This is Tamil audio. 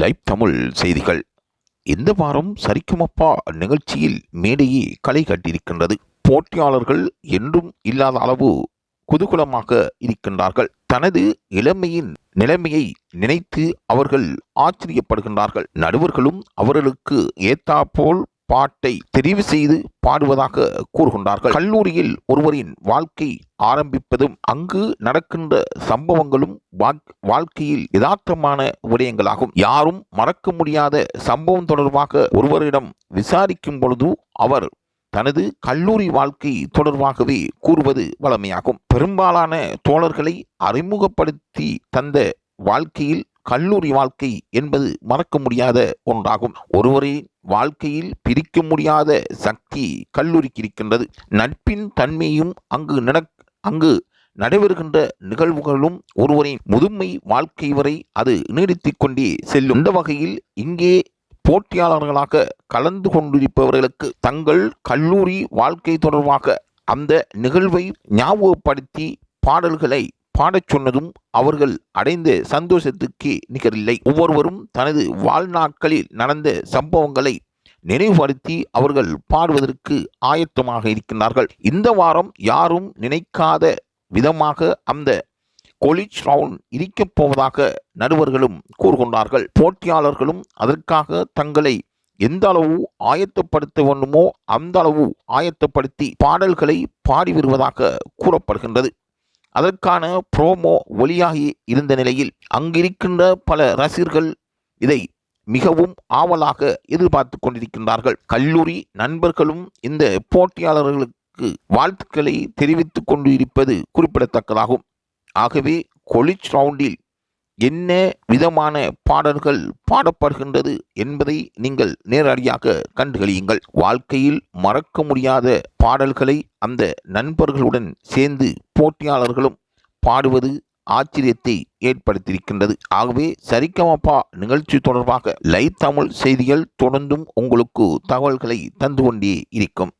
லைவ் தமிழ் செய்திகள். இந்த வாரம் சரிக்குமப்பா நிகழ்ச்சியில் மேடையே களை கட்டியிருக்கின்றது. போட்டியாளர்கள் என்றும் இல்லாத அளவு குதூகலமாக இருக்கின்றார்கள். தனது இளமையின் நிலைமையை நினைத்து அவர்கள் ஆச்சரியப்படுகின்றார்கள். நடுவர்களும் அவர்களுக்கு ஏத்தாப்போல் பாட்டை தெரிவு செய்து பாடுவதாக கூறுகின்றார்கள். கல்லூரியில் ஒருவரின் வாழ்க்கை ஆரம்பிப்பதும் அங்கு நடக்கின்ற சம்பவங்களும் வாழ்க்கையில் யதார்த்தமான விடயங்களாகும். யாரும் மறக்க முடியாத சம்பவம் தொடர்பாக ஒருவரிடம் விசாரிக்கும் பொழுது அவர் தனது கல்லூரி வாழ்க்கை தொடர்பாகவே கூறுவது வழமையாகும். பெரும்பாலான தோழர்களை அறிமுகப்படுத்தி தந்த வாழ்க்கையில் கல்லூரி வாழ்க்கை என்பது மறக்க முடியாத ஒன்றாகும். ஒருவரின் வாழ்க்கையில் பிரிக்க முடியாத சக்தி கல்லூரிக்கு இருக்கின்றது. நட்பின் தன்மையும் அங்கு நடக் அங்கு நடைபெறுகின்ற நிகழ்வுகளும் ஒருவரின் முதுமை வாழ்க்கை வரை அது நீடித்துக் கொண்டே செல்லும். இந்த வகையில் இங்கே போட்டியாளர்களாக கலந்து கொண்டிருப்பவர்களுக்கு தங்கள் கல்லூரி வாழ்க்கை தொடர்பாக அந்த நிகழ்வை ஞாபகப்படுத்தி பாடல்களை பாடச் சொன்னதும் அவர்கள் அடைந்த சந்தோஷத்துக்கு நிகரில்லை. ஒவ்வொருவரும் தனது வாழ்நாட்களில் நடந்த சம்பவங்களை நினைவுபடுத்தி அவர்கள் பாடுவதற்கு ஆயத்தமாக இருக்கின்றார்கள். இந்த வாரம் யாரும் நினைக்காத விதமாக அந்த கொலிச் ரவுண்ட் இருக்கப் போவதாக நடுவர்களும் கூறுகின்றார்கள் போட்டியாளர்களும் அதற்காக தங்களை எந்த அளவு ஆயத்தப்படுத்த வேண்டுமோ அந்த அளவு ஆயத்தப்படுத்தி பாடல்களை பாடி வருவதாக கூறப்படுகின்றது. அதற்கான ப்ரோமோ ஒளியாகி இருந்த நிலையில் அங்கிருக்கின்ற பல ரசிகர்கள் இதை மிகவும் ஆவலாக எதிர்பார்த்து கொண்டிருக்கின்றார்கள். கல்லூரி நண்பர்களும் இந்த போட்டியாளர்களுக்கு வாழ்த்துக்களை தெரிவித்துக் கொண்டு இருப்பது குறிப்பிடத்தக்கதாகும். ஆகவே கொலிச் ரவுண்டில் என்ன விதமான பாடல்கள் பாடப்படுகின்றது என்பதை நீங்கள் நேரடியாக கண்டுகளியுங்கள். வாழ்க்கையில் மறக்க முடியாத பாடல்களை அந்த நண்பர்களுடன் சேர்ந்து போட்டியாளர்களும் பாடுவது ஆச்சரியத்தை ஏற்படுத்தியிருக்கின்றது. ஆகவே சரிகமப்பா நிகழ்ச்சி தொடர்பாக லை தமிழ் செய்திகள் தொடர்ந்தும் உங்களுக்கு தகவல்களை தந்து கொண்டே இருக்கும்.